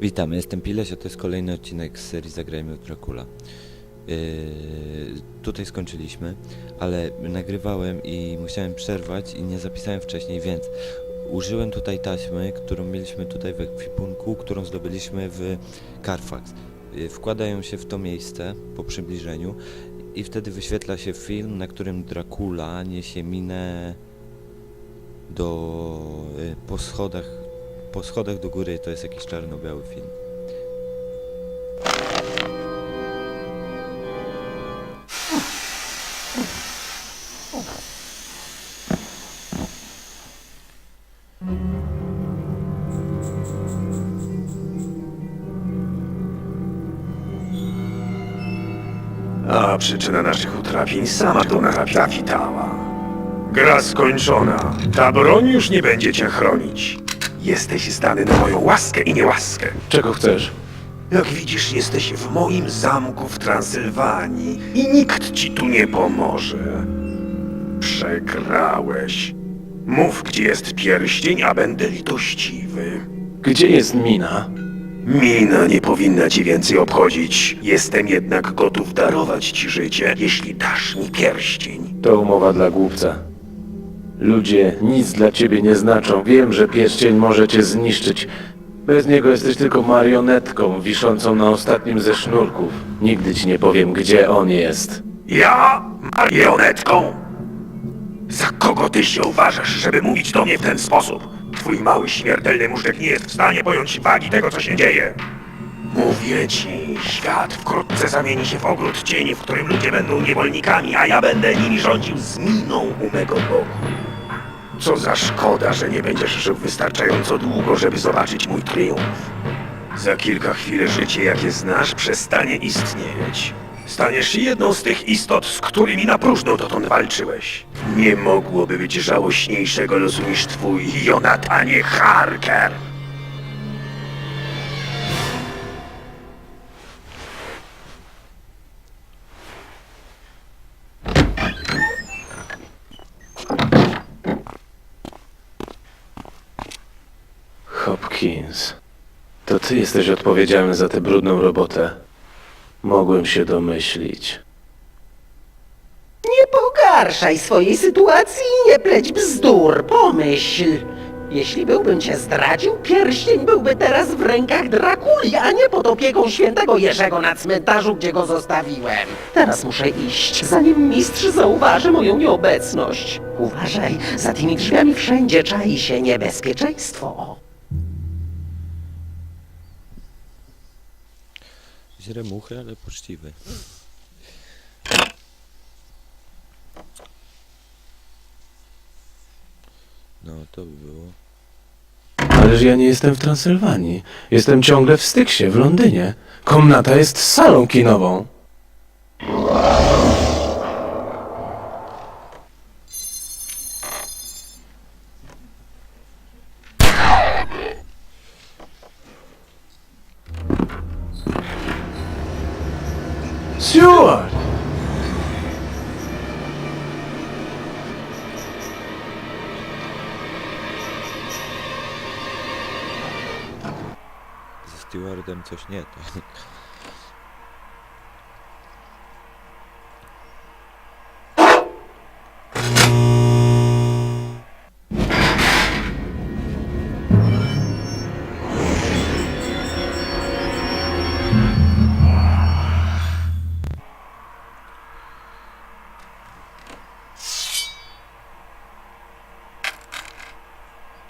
Witam, jestem Pileś, a to jest kolejny odcinek z serii Zagrajmy w Dracula. Yy, tutaj skończyliśmy, ale nagrywałem i musiałem przerwać i nie zapisałem wcześniej, więc użyłem tutaj taśmy, którą mieliśmy tutaj w ekwipunku, którą zdobyliśmy w Carfax. Yy, wkładają się w to miejsce po przybliżeniu i wtedy wyświetla się film, na którym Dracula niesie minę do, yy, po schodach po schodach do góry to jest jakiś czarno-biały film. A przyczyna naszych utrapień sama do nas zawitała. Gra skończona. Ta broń już nie będzie cię chronić. Jesteś zdany na moją łaskę i niełaskę. Czego chcesz? Jak widzisz, jesteś w moim zamku w Transylwanii i nikt ci tu nie pomoże. Przegrałeś. Mów, gdzie jest pierścień, a będę litościwy. Gdzie jest mina? Mina nie powinna ci więcej obchodzić. Jestem jednak gotów darować ci życie, jeśli dasz mi pierścień. To umowa dla głupca. Ludzie nic dla ciebie nie znaczą. Wiem, że pierścień może cię zniszczyć. Bez niego jesteś tylko marionetką wiszącą na ostatnim ze sznurków. Nigdy ci nie powiem, gdzie on jest. Ja marionetką? Za kogo ty się uważasz, żeby mówić do mnie w ten sposób? Twój mały śmiertelny muszek nie jest w stanie pojąć wagi tego, co się dzieje. Mówię ci, świat wkrótce zamieni się w ogród cieni, w którym ludzie będą niewolnikami, a ja będę nimi rządził z miną u mego boku. Co za szkoda, że nie będziesz żył wystarczająco długo, żeby zobaczyć mój triumf. Za kilka chwil życie, jakie znasz, przestanie istnieć. Staniesz jedną z tych istot, z którymi na próżno dotąd walczyłeś. Nie mogłoby być żałośniejszego losu niż twój Jonatanie Harker. Hopkins. To ty jesteś odpowiedzialny za tę brudną robotę. Mogłem się domyślić. Nie pogarszaj swojej sytuacji i nie pleć bzdur, pomyśl. Jeśli byłbym cię zdradził, pierścień byłby teraz w rękach Drakuli, a nie pod opieką świętego Jerzego na cmentarzu, gdzie go zostawiłem. Teraz muszę iść, zanim mistrz zauważy moją nieobecność. Uważaj, za tymi drzwiami wszędzie czai się niebezpieczeństwo. Źle muchy, ale poczciwy. No, to by było. Ależ ja nie jestem w Transylwanii. Jestem ciągle w Styksie, w Londynie. Komnata jest salą kinową. Stuart! Ze stewardem coś nie to.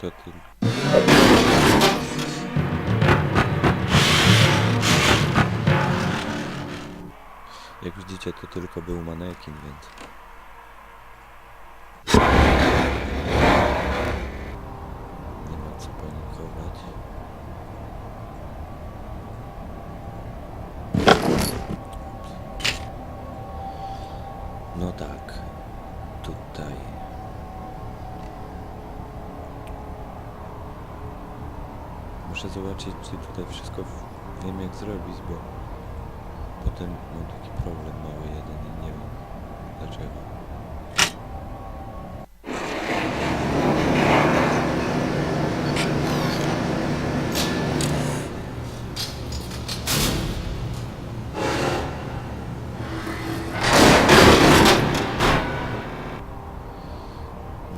To ty. Jak widzicie, to tylko był manekin, więc... muszę zobaczyć, czy tutaj wszystko wiem jak zrobić, bo potem mam taki problem mały jeden i nie wiem dlaczego.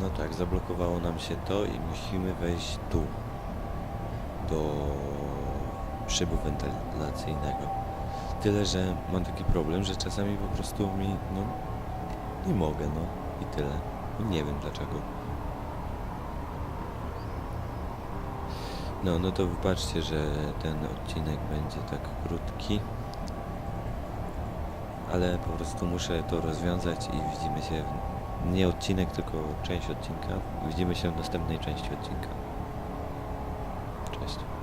No tak, zablokowało nam się to i musimy wejść tu. Do szybu wentylacyjnego. Tyle, że mam taki problem, że czasami po prostu mi, no, nie mogę, no i tyle. I nie wiem dlaczego. No, no to wybaczcie, że ten odcinek będzie tak krótki. Ale po prostu muszę to rozwiązać i widzimy się, w, nie odcinek, tylko część odcinka. Widzimy się w następnej części odcinka. interest.